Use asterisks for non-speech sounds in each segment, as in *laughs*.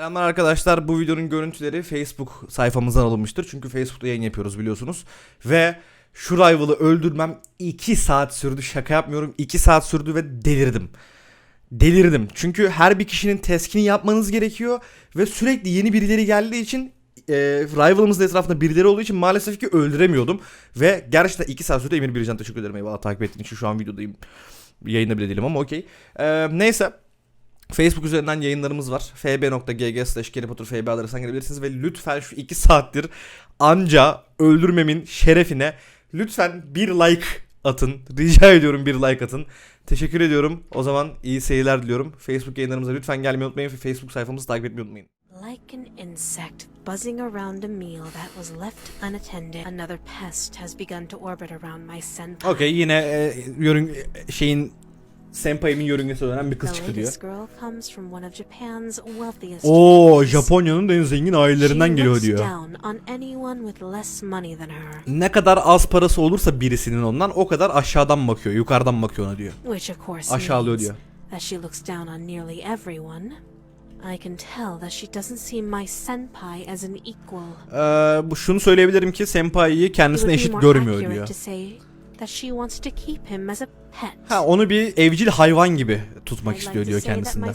Selamlar arkadaşlar. Bu videonun görüntüleri Facebook sayfamızdan alınmıştır. Çünkü Facebook'ta yayın yapıyoruz biliyorsunuz. Ve şu rival'ı öldürmem 2 saat sürdü. Şaka yapmıyorum. 2 saat sürdü ve delirdim. Delirdim. Çünkü her bir kişinin teskini yapmanız gerekiyor. Ve sürekli yeni birileri geldiği için e, rival'ımızın etrafında birileri olduğu için maalesef ki öldüremiyordum. Ve gerçekten 2 saat sürdü. Emir Bircan teşekkür ederim. Eyvallah takip ettiğin için şu an videodayım. Yayında bile değilim ama okey. E, neyse. Facebook üzerinden yayınlarımız var. fb.gg slash fb adresinden gelebilirsiniz ve lütfen şu 2 saattir anca öldürmemin şerefine lütfen bir like atın. Rica ediyorum bir like atın. Teşekkür ediyorum. O zaman iyi seyirler diliyorum. Facebook yayınlarımıza lütfen gelmeyi unutmayın ve Facebook sayfamızı takip etmeyi unutmayın. Like an insect buzzing around a meal that was left unattended, another pest has begun to orbit around my senpai. Okey yine e, yörün şeyin senpai'min yörüngesi öğrenen bir kız çıktı diyor. Oo. Japonya'nın en zengin ailelerinden geliyor diyor. Ne kadar az parası olursa birisinin ondan o kadar aşağıdan bakıyor, yukarıdan bakıyor ona diyor. Aşağılıyor diyor. that she looks down on nearly everyone. I can tell that she doesn't see my senpai as an equal. Ee, bu şunu söyleyebilirim ki senpai'yi kendisine eşit görmüyor diyor. that she wants to keep him as a. Ha onu bir evcil hayvan gibi tutmak istiyor diyor kendisinden.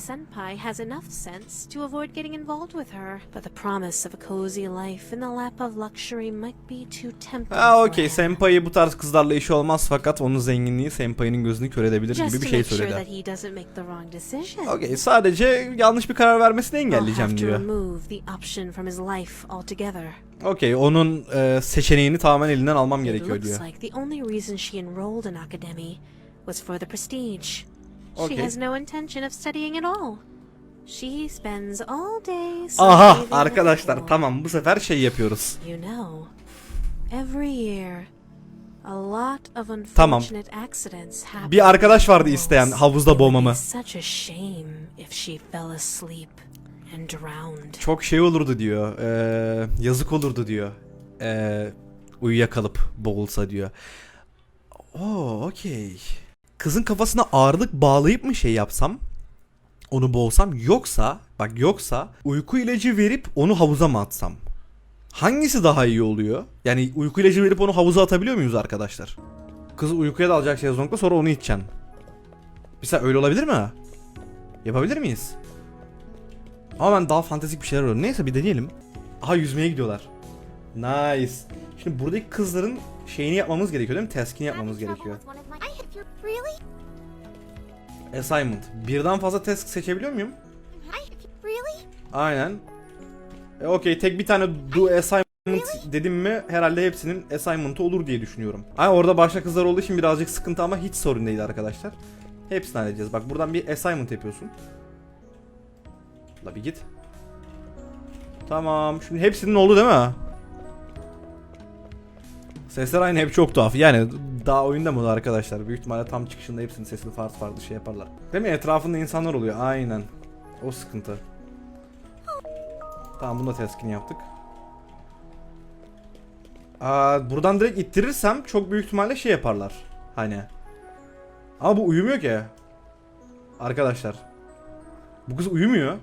Ha okey senpai bu tarz kızlarla işi olmaz fakat onun zenginliği senpai'nin gözünü kör edebilir gibi bir şey söyledi. Okey sadece yanlış bir karar vermesini engelleyeceğim diyor. Okey onun e, seçeneğini tamamen elinden almam gerekiyor diyor. She was for the prestige. She Okay. has no intention of studying at all. She spends all day Aha arkadaşlar tamam bu sefer şey yapıyoruz. You know, every year a lot of Tamam. unfortunate accidents happen. Bir arkadaş vardı isteyen havuzda boğmamı. Such a shame if she fell asleep and drowned. Çok şey olurdu diyor. Ee, yazık olurdu diyor. Ee, uyuyakalıp boğulsa diyor. Oo okey. Kızın kafasına ağırlık bağlayıp mı şey yapsam? Onu boğsam yoksa bak yoksa uyku ilacı verip onu havuza mı atsam? Hangisi daha iyi oluyor? Yani uyku ilacı verip onu havuza atabiliyor muyuz arkadaşlar? Kız uykuya dalacak şezlongda sonra onu içeceksin. Mesela öyle olabilir mi? Yapabilir miyiz? Ama ben daha fantastik bir şeyler arıyorum. Neyse bir deneyelim. Aha yüzmeye gidiyorlar. Nice. Şimdi buradaki kızların şeyini yapmamız gerekiyor değil mi? Task'ini yapmamız gerekiyor. Really? Assignment. Birden fazla task seçebiliyor muyum? Really? Aynen. E, Okey tek bir tane do assignment dedim mi herhalde hepsinin assignment'ı olur diye düşünüyorum. Ay orada başka kızlar olduğu için birazcık sıkıntı ama hiç sorun değil arkadaşlar. Hepsini halledeceğiz. Bak buradan bir assignment yapıyorsun. La bir git. Tamam. Şimdi hepsinin oldu değil mi? Sesler aynı hep çok tuhaf. Yani daha oyunda mı arkadaşlar? Büyük ihtimalle tam çıkışında hepsinin sesini farklı farklı şey yaparlar. Değil mi? Etrafında insanlar oluyor. Aynen. O sıkıntı. Tamam bunu da teskini yaptık. Aa, buradan direkt ittirirsem çok büyük ihtimalle şey yaparlar. Hani. Ama bu uyumuyor ki. Arkadaşlar. Bu kız uyumuyor.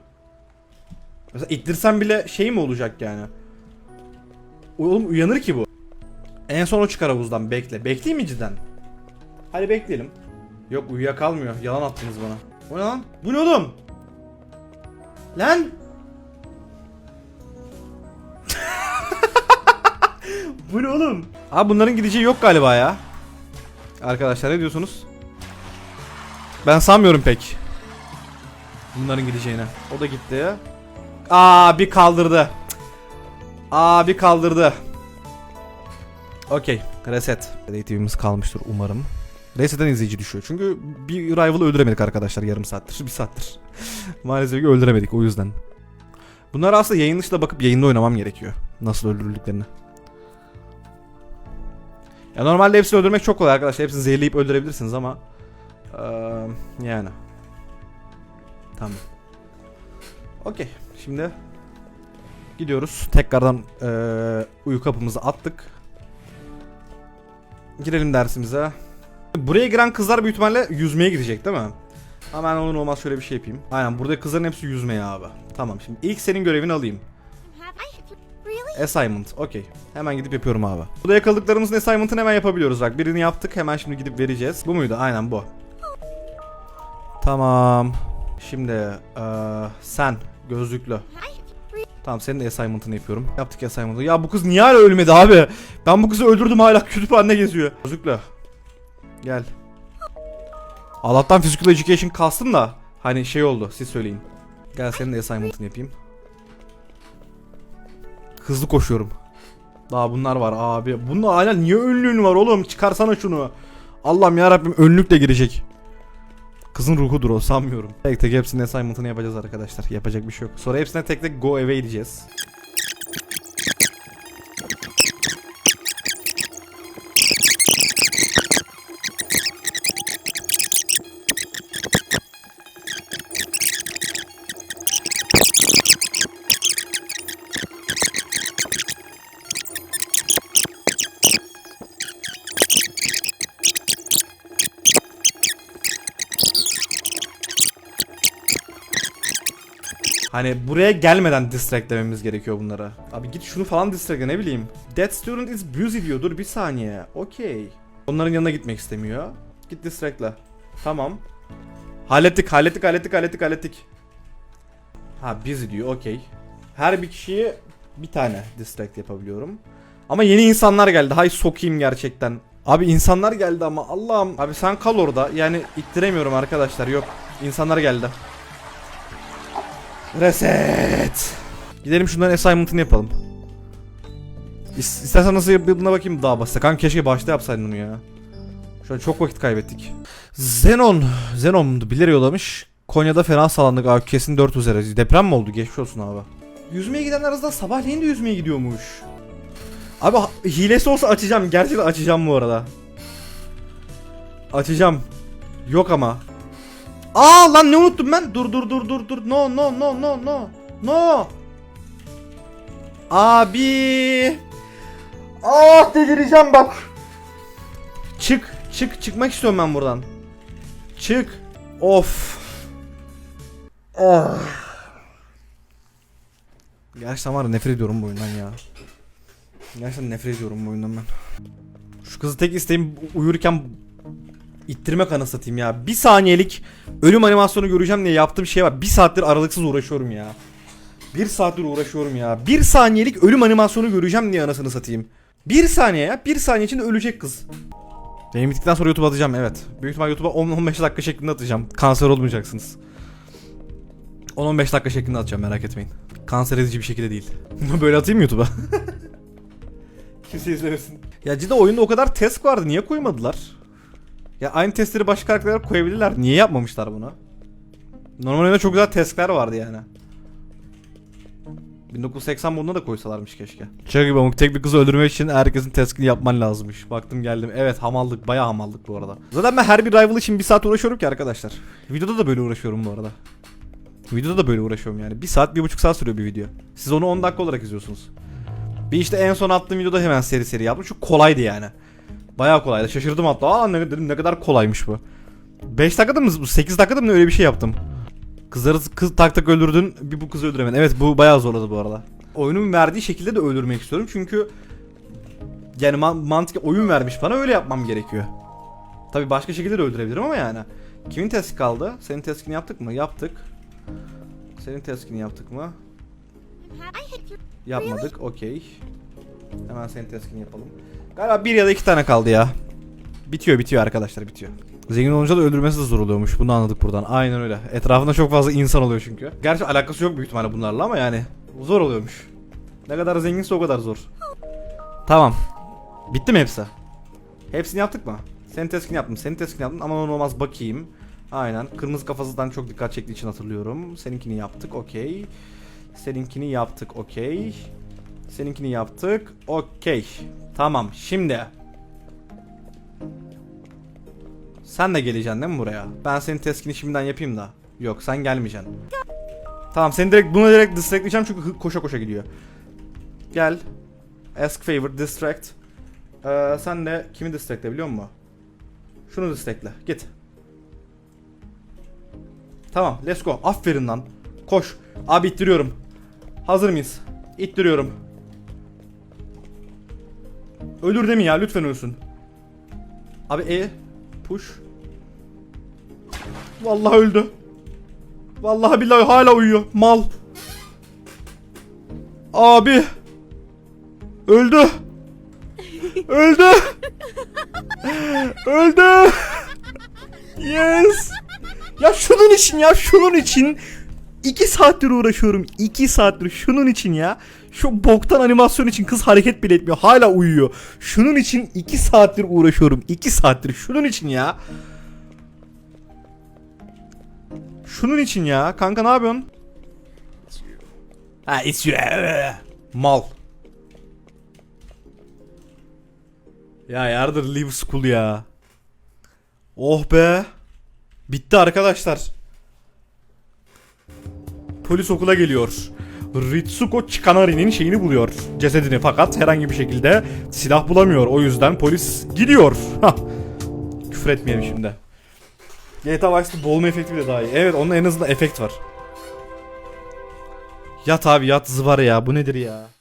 Mesela ittirsem bile şey mi olacak yani? Oğlum uyanır ki bu. En son o çıkar havuzdan bekle. Bekleyeyim mi cidden? Hadi bekleyelim. Yok uyuyakalmıyor. Yalan attınız bana. O ne lan? Bu ne oğlum? Lan! *laughs* Bu ne oğlum? Abi bunların gideceği yok galiba ya. Arkadaşlar ne diyorsunuz? Ben sanmıyorum pek. Bunların gideceğine. O da gitti. Aa bir kaldırdı. Aa bir kaldırdı. Okey. Reset. Ratingimiz kalmıştır umarım. Reset'ten izleyici düşüyor. Çünkü bir rival'ı öldüremedik arkadaşlar yarım saattir. *laughs* Bir saattir. Maalesef ki öldüremedik o yüzden. Bunlar aslında yayın dışında bakıp yayında oynamam gerekiyor. Nasıl öldürüldüklerini. Ya normalde hepsini öldürmek çok kolay arkadaşlar. Hepsini zehirleyip öldürebilirsiniz ama eee, yani. Tamam. Okey. Şimdi gidiyoruz. Tekrardan eee uyu kapımızı attık. Girelim dersimize. Buraya giren kızlar büyük ihtimalle yüzmeye girecek değil mi? Hemen olur olmaz şöyle bir şey yapayım. Aynen burada kızların hepsi yüzmeye abi. Tamam şimdi ilk senin görevini alayım. Assignment. Okey. Hemen gidip yapıyorum abi. Burada yakaladıklarımızın assignment'ını hemen yapabiliyoruz. Bak birini yaptık. Hemen şimdi gidip vereceğiz. Bu muydu? Aynen bu. Tamam. Şimdi eee, sen gözlüklü. Tamam senin de assignment'ını yapıyorum. Yaptık assignment'ı. Ya bu kız niye hala ölmedi abi? Ben bu kızı öldürdüm hala *laughs* kütüphanede geziyor. Gözlüklü. Gel. Allah'tan physical education kastım da hani şey oldu siz söyleyin. Gel senin de assignment'ını yapayım. Hızlı koşuyorum. Daha bunlar var abi. Bunlar hala niye önlüğün var oğlum? Çıkarsana şunu. Allah'ım ya Rabbim önlük de girecek. Kızın ruhudur o sanmıyorum. Tek tek hepsinin assignment'ını yapacağız arkadaşlar. Yapacak bir şey yok. Sonra hepsine tek tek go away diyeceğiz. Hani buraya gelmeden distractlememiz gerekiyor bunlara. Abi git şunu falan distractle ne bileyim. That student is busy diyor. Dur bir saniye. Okey. Onların yanına gitmek istemiyor. Git distractle. Tamam. Hallettik, hallettik, hallettik, hallettik, hallettik. Ha busy diyor. Okey. Her bir kişiyi bir tane distract yapabiliyorum. Ama yeni insanlar geldi. Hay sokayım gerçekten. Abi insanlar geldi ama Allah'ım. Abi sen kal orada. Yani ittiremiyorum arkadaşlar. Yok. İnsanlar geldi. Reset. Gidelim şunların assignment'ını yapalım. İs- İstersen nasıl yapıldığına bakayım daha basit. Kanka keşke başta yapsaydın onu ya. Şu an çok vakit kaybettik. Zenon. Zenon bilir yollamış. Konya'da fena sallandık abi kesin 4 üzere. Deprem mi oldu? Geçmiş olsun abi. Yüzmeye gidenler arasında sabahleyin de yüzmeye gidiyormuş. Abi hilesi olsa açacağım. Gerçekten açacağım bu arada. Açacağım. Yok ama. Aa lan ne unuttum ben? Dur dur dur dur dur. No no no no no. No. Abi. Ah delireceğim bak. Çık çık çıkmak istiyorum ben buradan. Çık. Of. Ah. Gerçekten var nefret ediyorum bu oyundan ya. Gerçekten nefret ediyorum bu oyundan ben. Şu kızı tek isteğim uyurken ittirmek anasını satayım ya. Bir saniyelik ölüm animasyonu göreceğim diye yaptığım şey var. Bir saattir aralıksız uğraşıyorum ya. Bir saattir uğraşıyorum ya. Bir saniyelik ölüm animasyonu göreceğim diye anasını satayım. Bir saniye ya. Bir saniye içinde ölecek kız. Benim bittikten sonra YouTube atacağım evet. Büyük ihtimal YouTube'a 10-15 dakika şeklinde atacağım. Kanser olmayacaksınız. 10-15 dakika şeklinde atacağım merak etmeyin. Kanser edici bir şekilde değil. *laughs* Böyle atayım YouTube'a? *laughs* Kimse izlemesin. Ya cidden oyunda o kadar test vardı niye koymadılar? Ya aynı testleri başka karakterler koyabilirler. Niye yapmamışlar bunu? Normal oyunda çok güzel testler vardı yani. 1980 moduna da koysalarmış keşke. Şaka gibi ama tek bir kızı öldürmek için herkesin testini yapman lazımmış. Baktım geldim. Evet hamallık. Bayağı hamallık bu arada. Zaten ben her bir rival için bir saat uğraşıyorum ki arkadaşlar. Videoda da böyle uğraşıyorum bu arada. Videoda da böyle uğraşıyorum yani. Bir saat, bir buçuk saat sürüyor bir video. Siz onu 10 dakika olarak izliyorsunuz. Bir işte en son attığım videoda hemen seri seri yaptım. Şu kolaydı yani. Bayağı kolaydı. Şaşırdım hatta. Aa ne, dedim ne kadar kolaymış bu. 5 dakikada mı 8 dakikada mı öyle bir şey yaptım. Kızları kız tak tak öldürdün bir bu kızı öldüremedin. Evet bu bayağı zorladı bu arada. Oyunun verdiği şekilde de öldürmek istiyorum çünkü yani man- mantık oyun vermiş bana öyle yapmam gerekiyor. Tabi başka şekilde de öldürebilirim ama yani. Kimin testi kaldı? Senin teskini yaptık mı? Yaptık. Senin teskini yaptık mı? Yapmadık. Okey. Hemen senin teskini yapalım. Galiba bir ya da iki tane kaldı ya. Bitiyor bitiyor arkadaşlar bitiyor. Zengin olunca da öldürmesi de zor oluyormuş. Bunu anladık buradan. Aynen öyle. Etrafında çok fazla insan oluyor çünkü. Gerçi alakası yok büyük ihtimalle bunlarla ama yani zor oluyormuş. Ne kadar zenginse o kadar zor. Tamam. Bitti mi hepsi? Hepsini yaptık mı? Senin teskini yaptım. Senin teskini yaptım ama onu olmaz bakayım. Aynen. Kırmızı kafasından çok dikkat çektiği için hatırlıyorum. Seninkini yaptık. Okey. Seninkini yaptık. Okey. Seninkini yaptık. Okey. Tamam. Şimdi. Sen de geleceksin değil mi buraya? Ben senin teskini şimdiden yapayım da. Yok sen gelmeyeceksin. Tamam seni direkt buna direkt distractleyeceğim çünkü koşa koşa gidiyor. Gel. Ask favor distract. Ee, sen de kimi distractle biliyor musun? Şunu distractle. Git. Tamam let's go. Aferin lan. Koş. Abi ittiriyorum. Hazır mıyız? İttiriyorum. Ölür değil mi ya? Lütfen ölsün. Abi E. Push. Vallahi öldü. Vallahi billahi hala uyuyor. Mal. Abi. Öldü. Öldü. *laughs* Öldü. Yes. Ya şunun için ya şunun için 2 saattir uğraşıyorum. 2 saattir şunun için ya. Şu boktan animasyon için kız hareket bile etmiyor. Hala uyuyor. Şunun için 2 saattir uğraşıyorum. 2 saattir şunun için ya. Şunun için ya. Kanka ne yapıyorsun? Ha it's. Mal. Ya yardır leave school ya. Oh be. Bitti arkadaşlar. Polis okula geliyor. Ritsuko Chikanari'nin şeyini buluyor. Cesedini fakat herhangi bir şekilde silah bulamıyor. O yüzden polis gidiyor. Küfür etmeyelim şimdi. GTA Vice'da boğulma efekti bile daha iyi. Evet onun en azından efekt var. Yat abi yat zıvar ya bu nedir ya?